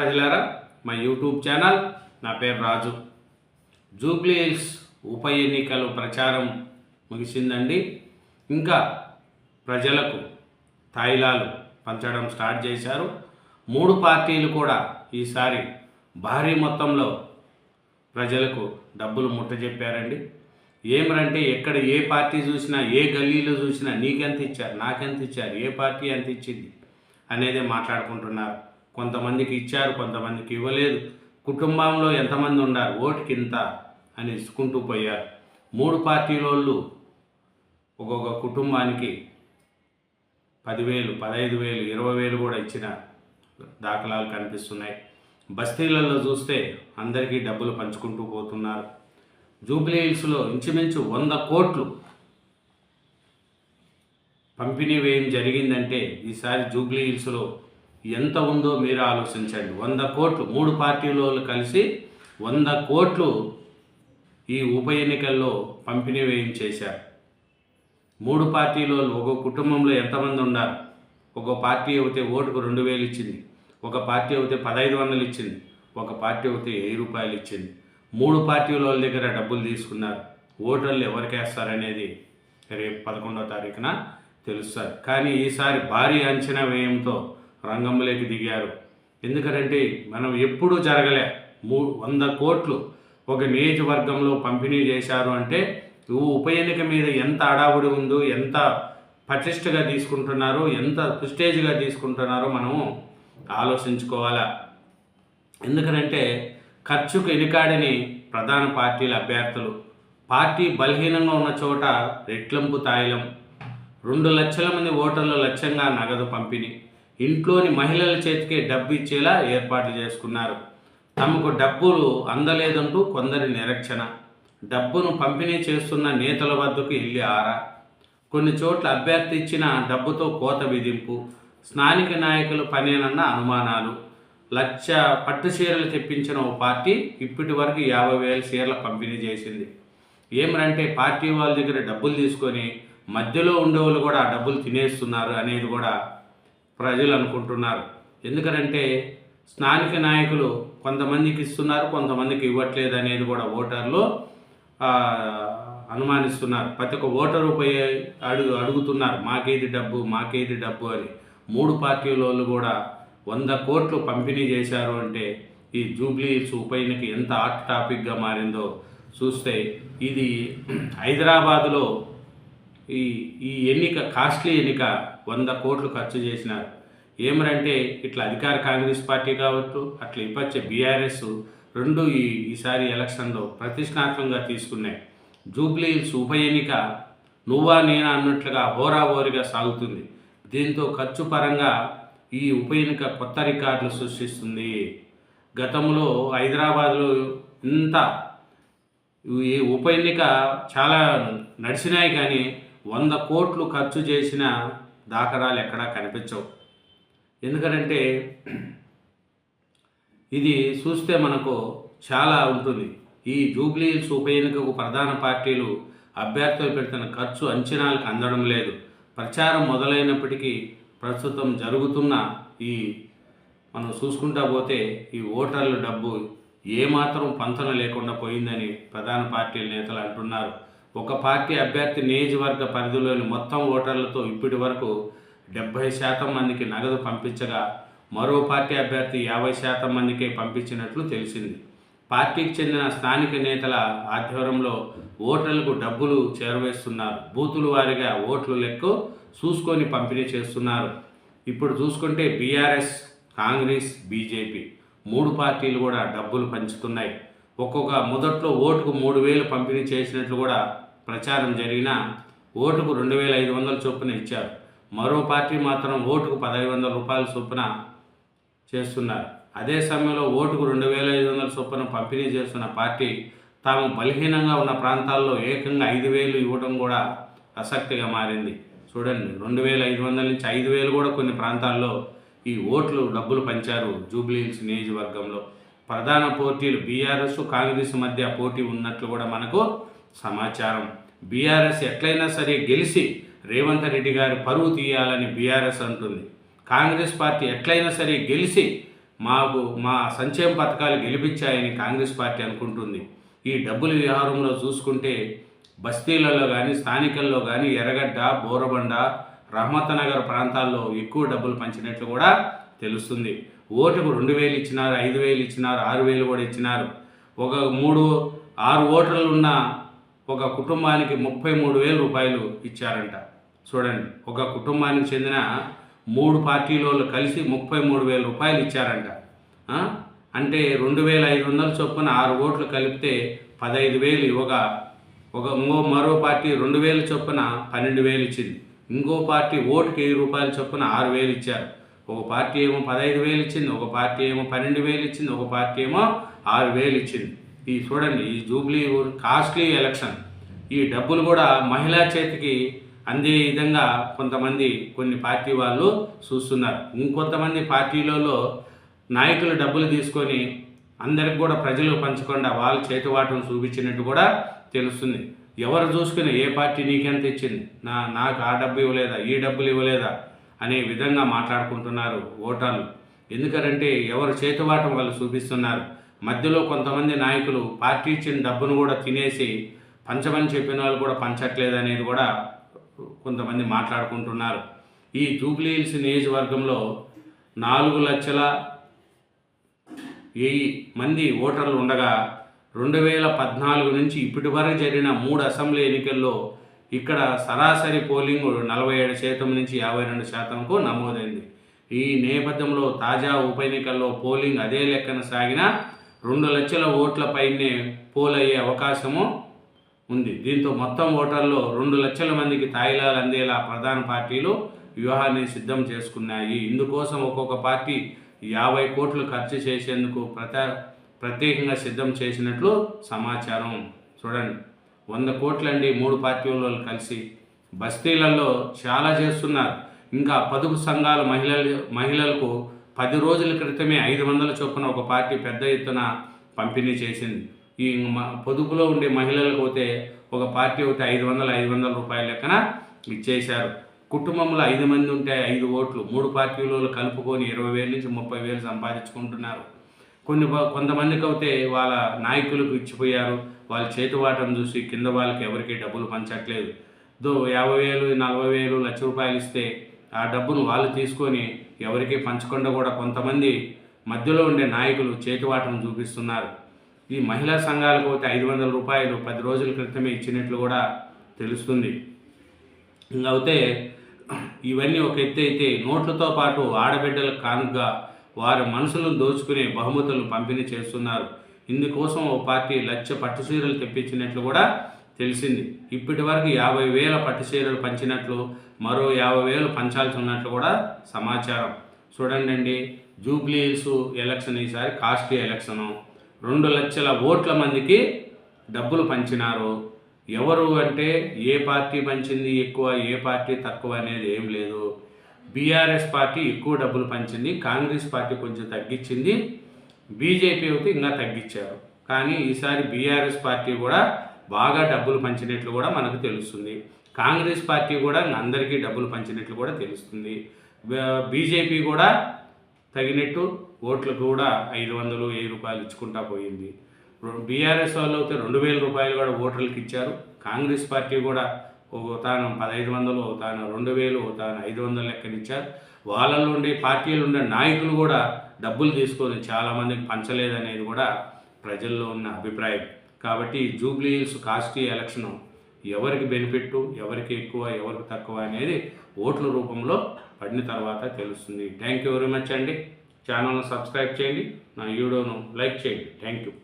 ప్రజలారా మా YouTube channel నా పేరు రాజు. జూబ్లీహిల్స్ ఉప ఎన్నికలు ప్రచారం ముగిసిందండి. ఇంకా ప్రజలకు తాయిలాలు పంచడం స్టార్ట్ చేశారు. మూడు పార్టీలు కూడా ఈసారి భారీ మొత్తంలో ప్రజలకు డబ్బులు ముట్టజెప్పారండి. ఏమరంటే ఎక్కడ ఏ పార్టీ చూసినా ఏ గల్లీలో చూసినా నీకెంత ఇచ్చారు నాకెంత ఇచ్చారు ఏ పార్టీ ఎంత ఇచ్చింది అనేది మాట్లాడుకుంటున్నారు. కొంతమందికి ఇచ్చారు కొంతమందికి ఇవ్వలేదు. కుటుంబంలో ఎంతమంది ఉన్నారు? ఓటుకింత అని ఇసుకుంటూ పోయారు. మూడు పార్టీలోళ్ళు ఒక్కొక్క కుటుంబానికి పదివేలు పదహైదు వేలు ఇరవై వేలు కూడా ఇచ్చిన దాఖలాలు కనిపిస్తున్నాయి. బస్తీలలో చూస్తే అందరికీ డబ్బులు పంచుకుంటూ పోతున్నారు. జూబ్లీ హిల్స్లో ఇంచుమించు వంద కోట్లు పంపిణీ వ్యయం జరిగిందంటే ఈసారి జూబ్లీ హిల్స్లో ఎంత ఉందో మీరు ఆలోచించండి. వంద కోట్లు మూడు పార్టీలు కలిసి వంద కోట్లు ఈ ఉప ఎన్నికల్లో పంపిణీ వ్యయం చేశారు మూడు పార్టీలో ఒక కుటుంబంలో ఎంతమంది ఉన్నారు? ఒక పార్టీ అయితే ఓటుకు రెండు వేలు ఇచ్చింది ఒక పార్టీ అయితే పదహైదు వందలు ఇచ్చింది ఒక పార్టీ అయితే వెయ్యి రూపాయలు ఇచ్చింది. మూడు పార్టీల వాళ్ళ దగ్గర డబ్బులు తీసుకున్నారు. ఓటర్లు ఎవరికేస్తారనేది రేపు పదకొండవ తారీఖున తెలుస్తారు. కానీ ఈసారి భారీ అంచనా వ్యయంతో రంగంలోకి దిగారు. ఎందుకంటే మనం ఎప్పుడూ జరగలే. మూ వంద కోట్లు ఒక నియోజకవర్గంలో పంపిణీ చేశారు అంటే ఉప ఎన్నిక మీద ఎంత అడావుడి ఉందో ఎంత పటిష్టగా తీసుకుంటున్నారో ఎంత ప్రిస్టేజ్గా తీసుకుంటున్నారో మనము ఆలోచించుకోవాలా. ఎందుకనంటే ఖర్చుకు ఎనికాడని ప్రధాన పార్టీల అభ్యర్థులు. పార్టీ బలహీనంగా ఉన్న చోట రెట్లంపు తాయిలం. రెండు లక్షల మంది ఓటర్ల లక్ష్యంగా నగదు పంపిణీ. ఇంట్లోని మహిళల చేతికే డబ్బు ఇచ్చేలా ఏర్పాట్లు చేసుకున్నారు. తమకు డబ్బులు అందలేదంటూ కొందరి నిరక్షణ. డబ్బును పంపిణీ చేస్తున్న నేతల వద్దకు వెళ్ళి ఆరా. కొన్ని చోట్ల అభ్యర్థి ఇచ్చిన డబ్బుతో కోత విధింపు. స్థానిక నాయకులు పనేనన్న అనుమానాలు. లక్ష పట్టు చీరలు తెప్పించిన ఓ పార్టీ ఇప్పటి వరకు యాభై వేల చీరల పంపిణీ చేసింది. ఏమనంటే పార్టీ వాళ్ళ దగ్గర డబ్బులు తీసుకొని మధ్యలో ఉండేవాళ్ళు కూడా ఆ డబ్బులు తినేస్తున్నారు అనేది కూడా ప్రజలు అనుకుంటున్నారు ఎందుకంటే స్థానిక నాయకులు కొంతమందికి ఇస్తున్నారు కొంతమందికి ఇవ్వట్లేదు అనేది కూడా ఓటర్లు అనుమానిస్తున్నారు. ప్రతి ఒక్క ఓటరు పోయి అడుగు అడుగుతున్నారు మాకేది డబ్బు మాకేది డబ్బు అని. మూడు పార్టీల వాళ్ళు కూడా వంద కోట్లు పంపిణీ చేశారు అంటే ఈ జూబ్లీ ఉప ఎన్నిక ఎంత హాట్ టాపిక్గా మారిందో చూస్తే ఇది హైదరాబాదులో ఈ ఈ ఎన్నిక కాస్ట్లీ ఎన్నిక వంద కోట్లు ఖర్చు చేసినారు. ఏమరంటే ఇట్లా అధికార కాంగ్రెస్ పార్టీ కావచ్చు అట్లా ఇప్పచ్చే బీఆర్ఎస్ రెండు ఈ ఈసారి ఎలక్షన్లో ప్రతిష్టాత్మకంగా తీసుకున్నాయి. జూబ్లీ ఉప ఎన్నిక నువ్వా నేనా అన్నట్లుగా హోరాహోరీగా సాగుతుంది. దీంతో ఖర్చు పరంగా ఈ ఉప ఎన్నిక కొత్త రికార్డులు సృష్టిస్తుంది. గతంలో హైదరాబాద్లో ఇంత ఈ ఉప ఎన్నిక చాలా నడిచినాయి కానీ వంద కోట్లు ఖర్చు చేసిన దాఖరాలు ఎక్కడా కనిపించవు. ఎందుకంటే ఇది చూస్తే మనకు చాలా ఉంటుంది. ఈ జూబ్లీ ఉప ఎన్నికకు ప్రధాన పార్టీలు అభ్యర్థులు పెడుతున్న ఖర్చు అంచనాలకు అందడం లేదు. ప్రచారం మొదలైనప్పటికీ ప్రస్తుతం జరుగుతున్న ఈ మనం చూసుకుంటా పోతే ఈ ఓటర్ల డబ్బు ఏమాత్రం పంతన లేకుండా పోయిందని ప్రధాన పార్టీల నేతలు అంటున్నారు. ఒక పార్టీ అభ్యర్థి నియోజకవర్గ పరిధిలోని మొత్తం ఓటర్లతో ఇప్పటి వరకు డెబ్బై శాతం మందికి నగదు పంపించగా మరో పార్టీ అభ్యర్థి యాభై శాతం మందికే పంపించినట్లు తెలిసింది. పార్టీకి చెందిన స్థానిక నేతల ఆధ్వర్యంలో ఓటర్లకు డబ్బులు చేరవేస్తున్నారు. బూతుల వారీగా ఓట్లు లెక్క చూసుకొని పంపిణీ చేస్తున్నారు. ఇప్పుడు చూసుకుంటే బీఆర్ఎస్ కాంగ్రెస్ బీజేపీ మూడు పార్టీలు కూడా డబ్బులు పంచుతున్నాయి. ఒక్కొక్క మొదట్లో ఓటుకు మూడు వేలు పంపిణీ చేసినట్లు కూడా ప్రచారం జరిగినా ఓటుకు రెండు వేల ఐదు వందల చొప్పున ఇచ్చారు. మరో పార్టీ మాత్రం ఓటుకు పదహైదు వందల రూపాయల చొప్పున చేస్తున్నారు. అదే సమయంలో ఓటుకు రెండు వేల ఐదు వందల చొప్పున పంపిణీ చేస్తున్న పార్టీ తాము బలహీనంగా ఉన్న ప్రాంతాల్లో ఏకంగా ఐదు వేలు ఇవ్వడం కూడా ఆసక్తిగా మారింది. చూడండి రెండు వేల ఐదు వందల నుంచి ఐదు వేలు కూడా కొన్ని ప్రాంతాల్లో ఈ ఓట్లు డబ్బులు పంచారు జూబ్లీ హిల్స్ నియోజకవర్గంలో. ప్రధాన పోటీలు బీఆర్ఎస్ కాంగ్రెస్ మధ్య పోటీ ఉన్నట్లు కూడా మనకు సమాచారం. బీఆర్ఎస్ ఎట్లయినా సరే గెలిచి రేవంత్ రెడ్డి గారి పరువు తీయాలని బీఆర్ఎస్ అంటుంది. కాంగ్రెస్ పార్టీ ఎట్లయినా సరే గెలిచి మాకు మా సంక్షేమ పథకాలు గెలిపించాయని కాంగ్రెస్ పార్టీ అనుకుంటుంది. ఈ డబ్బుల వ్యవహారంలో చూసుకుంటే బస్తీలలో కానీ స్థానికల్లో కానీ ఎర్రగడ్డ బోరబండ రహమతనగర్ ప్రాంతాల్లో ఎక్కువ డబ్బులు పంచినట్లు కూడా తెలుస్తుంది. ఓటుకు రెండు వేలు ఇచ్చినారు ఐదు వేలు ఇచ్చినారు ఆరు వేలు కూడా ఇచ్చినారు. ఒక మూడు ఆరు ఓటర్లు ఉన్న ఒక కుటుంబానికి ముప్పై మూడు వేల రూపాయలు ఇచ్చారంట. చూడండి ఒక కుటుంబానికి చెందిన మూడు పార్టీలు కలిసి ముప్పై మూడు వేల రూపాయలు ఇచ్చారంట. అంటే రెండు వేల ఐదు వందల చొప్పున ఆరు ఓట్లు కలిపితే పదహైదు వేలు ఇవ్వగా ఒక ఇంకో మరో పార్టీ రెండు వేలు చొప్పున పన్నెండు వేలు ఇచ్చింది. ఇంకో పార్టీ ఓటుకి వెయ్యి రూపాయల చొప్పున ఆరు వేలు ఇచ్చారు. ఒక పార్టీ ఏమో పదహైదు వేలు ఇచ్చింది ఒక పార్టీ ఏమో పన్నెండు వేలు ఇచ్చింది ఒక పార్టీ ఏమో ఆరు వేలు ఇచ్చింది. ఈ చూడండి ఈ జూబ్లీ కాస్ట్లీ ఎలక్షన్. ఈ డబ్బులు కూడా మహిళా చేతికి అందే విధంగా కొంతమంది కొన్ని పార్టీ వాళ్ళు చూస్తున్నారు. ఇంకొంతమంది పార్టీలలో నాయకులు డబ్బులు తీసుకొని అందరికి కూడా ప్రజలు పంచకుండా వాళ్ళ చేతివాటం చూపించినట్టు కూడా తెలుస్తుంది. ఎవరు చూసుకుని ఏ పార్టీ నీకెంత ఇచ్చింది? నా నాకు ఆ డబ్బు ఇవ్వలేదా? ఈ డబ్బులు ఇవ్వలేదా? అనే విధంగా మాట్లాడుకుంటున్నారు ఓటర్లు. ఎందుకంటే ఎవరు చేతివాటం వాళ్ళు చూపిస్తున్నారు. మధ్యలో కొంతమంది నాయకులు పార్టీ ఇచ్చిన డబ్బును కూడా తినేసి పంచమని చెప్పిన వాళ్ళు కూడా పంచట్లేదు అనేది కూడా కొంతమంది మాట్లాడుకుంటున్నారు. ఈ జూబ్లీ హిల్స్ నియోజకవర్గంలో నాలుగు లక్షల వెయ్యి మంది ఓటర్లు ఉండగా రెండు వేల పద్నాలుగు నుంచి ఇప్పటి వరకు జరిగిన మూడు అసెంబ్లీ ఎన్నికల్లో ఇక్కడ సరాసరి పోలింగ్ నలభై ఏడు శాతం నుంచి యాభై రెండు శాతంకు నమోదైంది. ఈ నేపథ్యంలో తాజా ఉప ఎన్నికల్లో పోలింగ్ అదే లెక్కన సాగిన రెండు లక్షల ఓట్లపైనే పోల్ అయ్యే అవకాశము ఉంది. దీంతో మొత్తం ఓటర్లో రెండు లక్షల మందికి తాయిలాలు అందేలా ప్రధాన పార్టీలు వ్యూహాన్ని సిద్ధం చేసుకున్నాయి. ఇందుకోసం ఒక్కొక్క పార్టీ యాభై కోట్లు ఖర్చు చేసేందుకు ప్రత ప్రత్యేకంగా సిద్ధం చేసినట్లు సమాచారం. చూడండి. వంద కోట్లండి మూడు పార్టీల కలిసి. బస్తీలలో చాలా చేస్తున్నారు. ఇంకా పొదుపు సంఘాల మహిళలు మహిళలకు పది రోజుల క్రితమే ఐదు వందల చొప్పున ఒక పార్టీ పెద్ద ఎత్తున పంపిణీ చేసింది. ఈ మ- పొదుపులో ఉండే మహిళలకు అయితే ఒక పార్టీ అయితే ఐదు వందల ఐదు వందల రూపాయల లెక్కన ఇచ్చేశారు. కుటుంబంలో ఐదు మంది ఉంటే ఐదు ఓట్లు మూడు పార్టీలు కలుపుకొని ఇరవై వేల నుంచి ముప్పై వేలు సంపాదించుకుంటున్నారు. కొన్ని కొంతమందికి అయితే వాళ్ళ నాయకులకు ఇచ్చిపోయారు. వాళ్ళ చేతివాటం చూసి కింద వాళ్ళకి ఎవరికి డబ్బులు పంచట్లేదు. దో యాభై వేలు నలభై వేలు లక్ష రూపాయలు ఇస్తే ఆ డబ్బును వాళ్ళు తీసుకొని ఎవరికి పంచకుండా కూడా కొంతమంది మధ్యలో ఉండే నాయకులు చేతివాటం చూపిస్తున్నారు. ఈ మహిళా సంఘాలకు అయితే ఐదు వందల రూపాయలు పది రోజుల క్రితమే ఇచ్చినట్లు కూడా తెలుస్తుంది. ఇంకైతే ఇవన్నీ ఒక ఎత్తు అయితే నోట్లతో పాటు ఆడబిడ్డలకు కానుకగా వారి మనసులను దోచుకునే బహుమతులను పంపిణీ చేస్తున్నారు. ఇందుకోసం ఓ పార్టీ లక్ష పట్టు చీరలు తెప్పించినట్లు కూడా తెలిసింది. ఇప్పటి వరకు యాభై వేల పట్టు చీరలు పంచినట్లు మరో యాభై వేలు పంచాల్సి ఉన్నట్లు కూడా సమాచారం. చూడండి అండి జూబ్లీ హిల్స్ ఎలక్షన్ ఈసారి కాస్ట్లీ ఎలక్షను. రెండు లక్షల ఓట్ల మందికి డబ్బులు పంచినారు. ఎవరు అంటే ఏ పార్టీ పంచింది ఎక్కువ ఏ పార్టీ తక్కువ అనేది ఏం లేదు. బీఆర్ఎస్ పార్టీ ఎక్కువ డబ్బులు పంచింది కాంగ్రెస్ పార్టీ కొంచెం తగ్గించింది బీజేపీ అయితే ఇంకా తగ్గించారు. కానీ ఈసారి బీఆర్ఎస్ పార్టీ కూడా బాగా డబ్బులు పంచినట్లు కూడా మనకు తెలుస్తుంది. కాంగ్రెస్ పార్టీ కూడా అందరికీ డబ్బులు పంచినట్లు కూడా తెలుస్తుంది. బీజేపీ కూడా తగినట్టు ఓట్లు కూడా ఐదు వందలు వెయ్యి రూపాయలు ఇచ్చుకుంటా పోయింది. బీఆర్ఎస్ వాళ్ళు అయితే రెండు వేల రూపాయలు కూడా ఓటర్లకు ఇచ్చారు. కాంగ్రెస్ పార్టీ కూడా తాను పదహైదు వందలు తాను రెండు వేలు తాను ఐదు వందలు లెక్కనిచ్చారు. వాళ్ళలో ఉండే పార్టీలు ఉండే నాయకులు కూడా డబ్బులు తీసుకొని చాలామందికి పంచలేదనేది కూడా ప్రజల్లో ఉన్న అభిప్రాయం. కాబట్టి ఈ జూబ్లీ హిల్స్ ఎలక్షన్ ఎవరికి బెనిఫిట్ ఎవరికి ఎక్కువ ఎవరికి తక్కువ అనేది ఓట్ల రూపంలో పడిన తర్వాత తెలుస్తుంది. థ్యాంక్ యూ వెరీ మచ్ అండి. ఛానల్ను సబ్స్క్రైబ్ చేయండి. నా వీడియోను లైక్ చేయండి. Thank you.